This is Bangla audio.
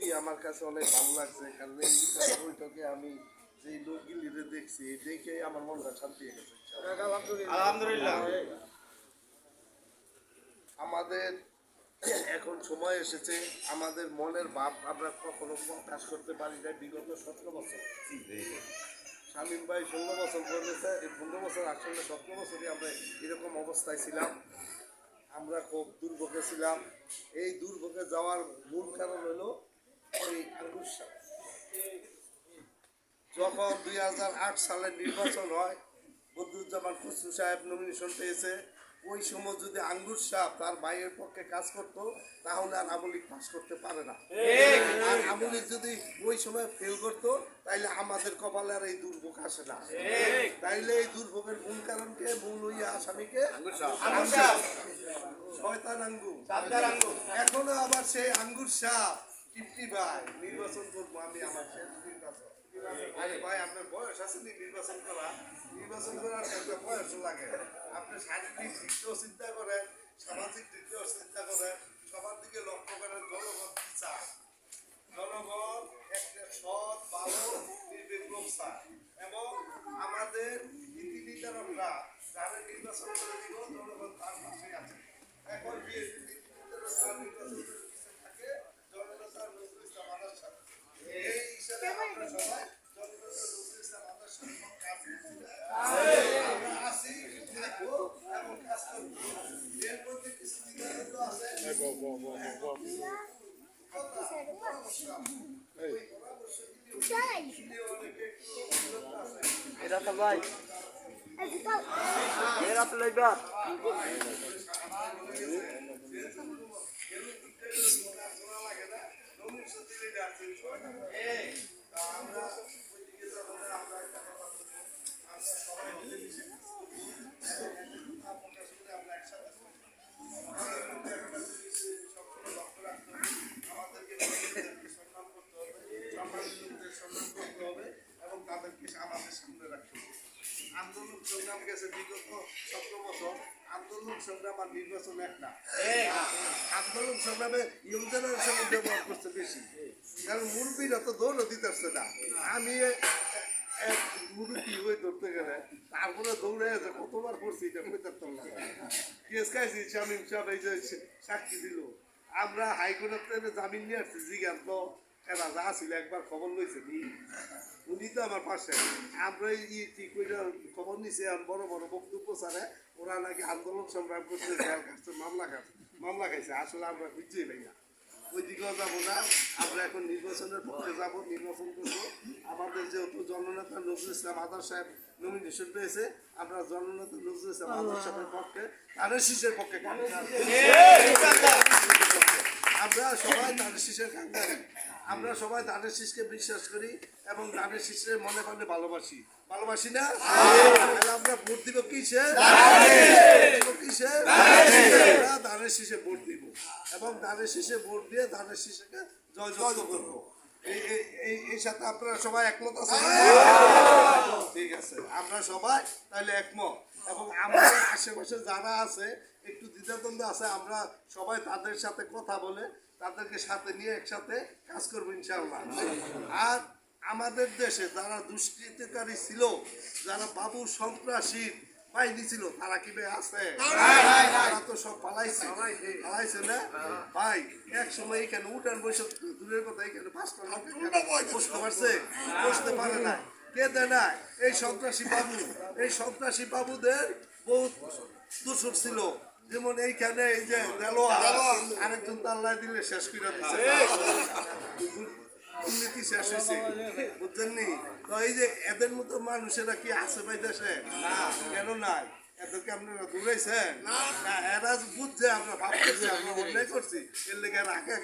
সত্যি আমার কাছে অনেক ভালো লাগছে কারণ এই বৈঠকে আমি যে লোকগুলিরে দেখছি দেখে আমার মনটা শান্তি হয়ে গেছে। আলহামদুলিল্লাহ। আমাদের এখন সময় এসেছে আমাদের মনের ভাব আমরা কখনো প্রকাশ করতে পারি না বিগত সতেরো বছর। শামীম ভাই ষোলো বছর করেছে এই পনেরো বছর আসলে সতেরো বছরই আমরা এরকম অবস্থায় ছিলাম। আমরা খুব দুর্ভোগে ছিলাম। এই দুর্ভোগে যাওয়ার মূল কারণ হলো। যখন দুই হাজার আট সালের নির্বাচন হয় বদরুজ্জামান খসরু সাহেব নমিনেশন পেয়েছে। ওই সময় যদি আঙ্গুর তার ভাইয়ের পক্ষে কাজ করত তাহলে আর আমলিক পাস করতে পারে না। আর আমলিক যদি ওই সময় ফেল করত তাইলে আমাদের কপালে আর এই দুর্ভোগ আসে না। তাইলে এই দুর্ভোগের মূল কারণকে মূল হইয়া আসামিকে শয়তান আঙ্গুর। এখনও আবার সেই আঙ্গুর সাপ টিপটি ভাই, নির্বাচন করব আমি আমার আরে ভাই, আপনার বয়স আছে নির্বাচন করা নির্বাচন করার একটা বয়স লাগে। আপনি শারীরিক দিক দিয়েও চিন্তা করেন, সামাজিক দিক দিয়েও চিন্তা করেন, সবার দিকে লক্ষ্য করেন, জনগণ কি চায়? জনগণ একটা সৎ, ভালো, নির্ভীক চায়। এবং আমাদের নীতি নির্ধারকরা যারা নির্বাচন করে জনগণ তার পাশে আছে। এখন BNP Whoa, whoa, whoa, whoa, whoa. Hey. Get out the light. Get out the light. আন্দোলন সংগ্রাম গেছে বিগত সতেরো বছর। আন্দোলন সংগ্রাম আর নির্বাচন এক না। আন্দোলন সংগ্রামে ইয়ং জেনারেশনের ব্যবহার করছে বেশি। কারণ মুরব্বীরা তো দৌড়ও দিতেছে না। আমি মুরব্বী হয়ে ধরতে গেলে তারপরে দৌড়ে আছে কতবার করছি এটা কইতে পারতাম না। কেস খাইছি শামীম সাহেব এই যে সাক্ষী দিল। আমরা হাইকোর্টের জামিন নিয়ে আসছি জিজ্ঞান তো এরা যা ছিল একবার খবর লইছে নি। তো আমার পাশে। আমরা ই খবর নিছে বড় বড় বক্তব্য ছাড়ে ওরা নাকি আন্দোলন সংগ্রাম করছে জেল খাচ্ছে মামলা খাচ্ছে মামলা খাইছে। আসলে আমরা বুঝছি ভাই না। ওই দিকেও যাব না। আমরা এখন নির্বাচনের পক্ষে যাব নির্বাচন করব। আমাদের যেহেতু জননেতা নজরুল ইসলাম আদার সাহেব নমিনেশন পেয়েছে আমরা জননেতা নজরুল ইসলাম আদার সাহেবের পক্ষে তাদের শিশের পক্ষে আমরা সবাই ধানের শীষের কাঙ্গারি আমরা সবাই ধানের শিষকে বিশ্বাস করি এবং ধানের শীষের মনে মনে ভালোবাসি। ভালোবাসি না? আমরা ভোট দিব কিসে কিসে শীষে ভোট দিব। এবং ধানের শীষে ভোট দিয়ে ধানের শীষকে জয় জয় করব। এই সাথে আপনারা সবাই একমত আছেন? ঠিক আছে। আমরা সবাই তাহলে একমত। এবং আমাদের আশেপাশে যারা আছে, একটু দ্বিধাদ্বন্দ্ব আছে, আমরা সবাই তাদের সাথে কথা বলে তাদেরকে সাথে নিয়ে একসাথে কাজ করব ইনশাআল্লাহ। আর আমাদের দেশে যারা দুষ্কৃতিকারী ছিল, যারা বাবু সন্ত্রাসী বাহিনী ছিল, তারা কি আছে? তারা তো সব পালাইছে। পালাইছে না? ভাই এক সময় এখানে উঠান বসে, দূরের কথা, এখানে বসতে পারছে? বসতে পারে না। কে দেয় না? এই সন্ত্রাসী বাবু। এই সন্ত্রাসী বাবুদের বহুত দূষণ ছিল। যেমন এইখানে এই যে দেলোয়া আরেকজন তাল্লায় দিলে শেষ করে দিচ্ছে দুর্নীতি শেষ হয়েছে বুঝছেন নি? তো এই যে এদের মতো মানুষেরা কি আছে ভাই দেশে? কেন নাই? এদেরকে আপনারা দূরেছেন না। এরা বুঝছে আমরা ভাবতেছি আমরা অন্যায় করছি। এর লেগে রাখে